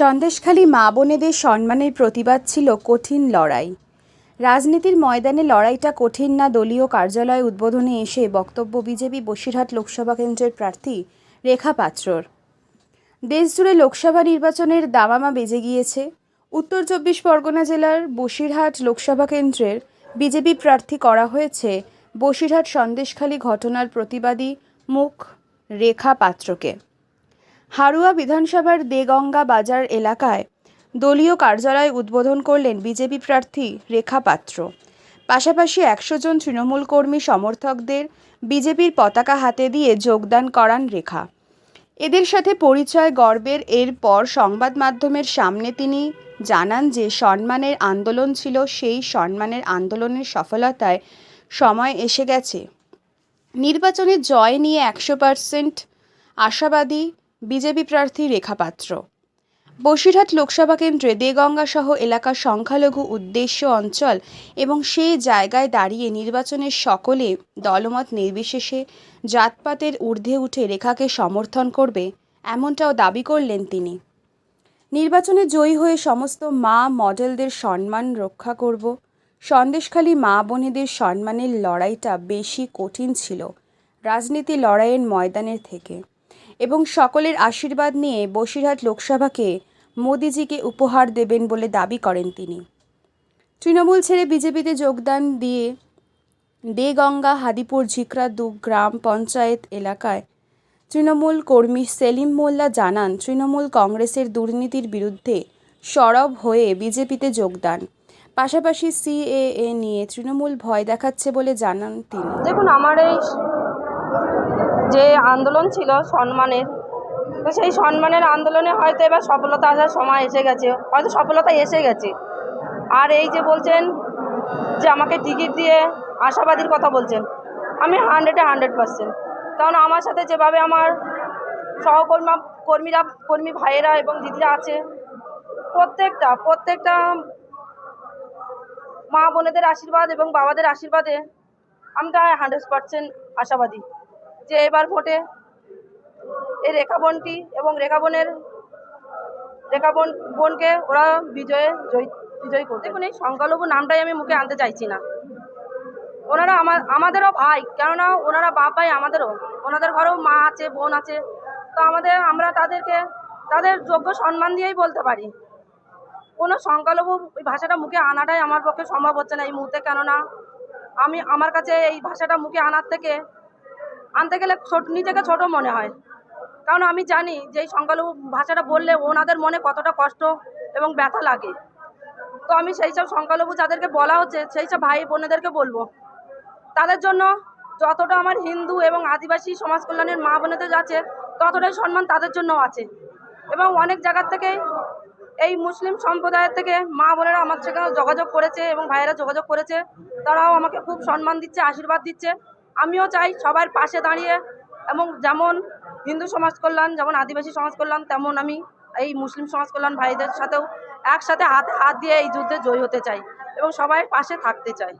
সন্দেশখালী মা বোনেদের সম্মানের প্রতিবাদ ছিল কঠিন লড়াই। রাজনীতির ময়দানে লড়াইটা কঠিন না, দলীয় কার্যালয় উদ্বোধনে এসে বক্তব্য বিজেপি বসিরহাট লোকসভা কেন্দ্রের প্রার্থী রেখা পাত্রর। দেশজুড়ে লোকসভা নির্বাচনের দামামা বেজে গিয়েছে। উত্তর চব্বিশ পরগনা জেলার বসিরহাট লোকসভা কেন্দ্রের বিজেপি প্রার্থী করা হয়েছে বসিরহাট সন্দেশখালী ঘটনার প্রতিবাদী মুখ রেখা পাত্রকে। হারুয়া বিধানসভার দেগঙ্গা বাজার এলাকায় দলীয় কার্যালয় উদ্বোধন করলেন বিজেপি প্রার্থী রেখা পাত্র। পাশাপাশি একশো জন তৃণমূল কর্মী সমর্থকদের বিজেপির পতাকা হাতে দিয়ে যোগদান করান রেখা। এদের সাথে পরিচয় গর্বের এরপর সংবাদ মাধ্যমের সামনে তিনি জানান যে সম্মানের আন্দোলন ছিল, সেই সম্মানের আন্দোলনের সফলতায় সময় এসে গেছে। নির্বাচনে জয় নিয়ে একশো পার্সেন্ট আশাবাদী বিজেপি প্রার্থী রেখা পাত্র। বসিরহাট লোকসভা কেন্দ্রে দেগঙ্গা সহ এলাকার সংখ্যালঘু উদ্দেশ্য অঞ্চল এবং সেই জায়গায় দাঁড়িয়ে নির্বাচনের সকলে দলমত নির্বিশেষে জাতপাতের ঊর্ধ্বে উঠে রেখাকে সমর্থন করবে এমনটাও দাবি করলেন তিনি। নির্বাচনে জয়ী হয়ে সমস্ত মা মডেলদের সম্মান রক্ষা করব। সন্দেশখালী মা বোনেদের সম্মানের লড়াইটা বেশি কঠিন ছিল। রাজনীতি লড়াইয়ের ময়দানের থেকে। এবং সকলের আশীর্বাদ নিয়ে বসিরহাট লোকসভাকে মোদিজিকে উপহার দেবেন বলে দাবি করেন তিনি। তৃণমূল ছেড়ে বিজেপিতে যোগদান দিয়ে দেগঙ্গা, হাদিপুর, ঝিকরা দু গ্রাম পঞ্চায়েত এলাকায় তৃণমূল কর্মী সেলিম মোল্লা জানান, তৃণমূল কংগ্রেসের দুর্নীতির বিরুদ্ধে সরব হয়ে বিজেপিতে যোগদান। পাশাপাশি সিএএ নিয়ে তৃণমূল ভয় দেখাচ্ছে বলে জানান তিনি। দেখুন, আমার এই যে আন্দোলন ছিল সম্মানের, তো সেই সম্মানের আন্দোলনে হয়তো এবার সফলতা আসার সময় এসে গেছে, হয়তো সফলতা এসে গেছে। আর এই যে বলছেন যে আমাকে টিকিট দিয়ে আশাবাদীর কথা বলছেন, আমি হান্ড্রেডে হান্ড্রেড পার্সেন্ট। কারণ আমার সাথে যেভাবে আমার সহকর্মী, কর্মীরা, কর্মী ভাইয়েরা এবং দিদিরা আছে, প্রত্যেকটা প্রত্যেকটা মা বোনেদের আশীর্বাদ এবং বাবাদের আশীর্বাদে আমি তো হান্ড্রেড পার্সেন্ট আশাবাদী। যে এবার ভোটে এই রেখা বোনটি এবং রেখাবনের রেখাবন রেখা বোন বোনকে ওরা বিজয়ে জয়ী বিজয়ী করবে। দেখুন, এই সংখ্যালঘু নামটাই আমি মুখে আনতে চাইছি না। ওনারা আমার আমাদেরও ভাই, কেননা ওনারা বাপ ভাই আমাদেরও। ওনাদের ঘরেও মা আছে, বোন আছে। তো আমাদের আমরা তাদেরকে তাদের যোগ্য সম্মান দিয়েই বলতে পারি। কোনো সংখ্যালঘু ওই ভাষাটা মুখে আনাটাই আমার পক্ষে সম্ভব হচ্ছে না এই মুহূর্তে, কেননা আমি আমার কাছে এই ভাষাটা মুখে আনার থেকে আনতে গেলে ছোট, নিজেকে ছোট মনে হয়। কারণ আমি জানি যে সংখ্যালঘু ভাষাটা বললে ওনাদের মনে কতটা কষ্ট এবং ব্যথা লাগে। তো আমি সেই সব সংখ্যালঘু যাদেরকে বলা হচ্ছে, সেই সব ভাই বোনেদেরকে বলব, তাদের জন্য যতটা আমার হিন্দু এবং আদিবাসী সমাজ কল্যাণের মা বোনেদের আছে ততটাই সম্মান তাদের জন্য আছে। এবং অনেক জায়গার থেকে এই মুসলিম সম্প্রদায়ের থেকে মা বোনেরা আমার সাথে যোগাযোগ করেছে এবং ভাইয়েরা যোগাযোগ করেছে, তারাও আমাকে খুব সম্মান দিচ্ছে, আশীর্বাদ দিচ্ছে। আমিও চাই সবার পাশে দাঁড়িয়ে এবং যেমন হিন্দু সমাজ কল্যাণ, যেমন আদিবাসী সমাজ কল্যাণ, তেমন আমি এই মুসলিম সমাজ কল্যাণ ভাইদের সাথেও একসাথে হাত হাত দিয়ে এই যুদ্ধে জয়ী হতে চাই এবং সবাই পাশে থাকতে চাই।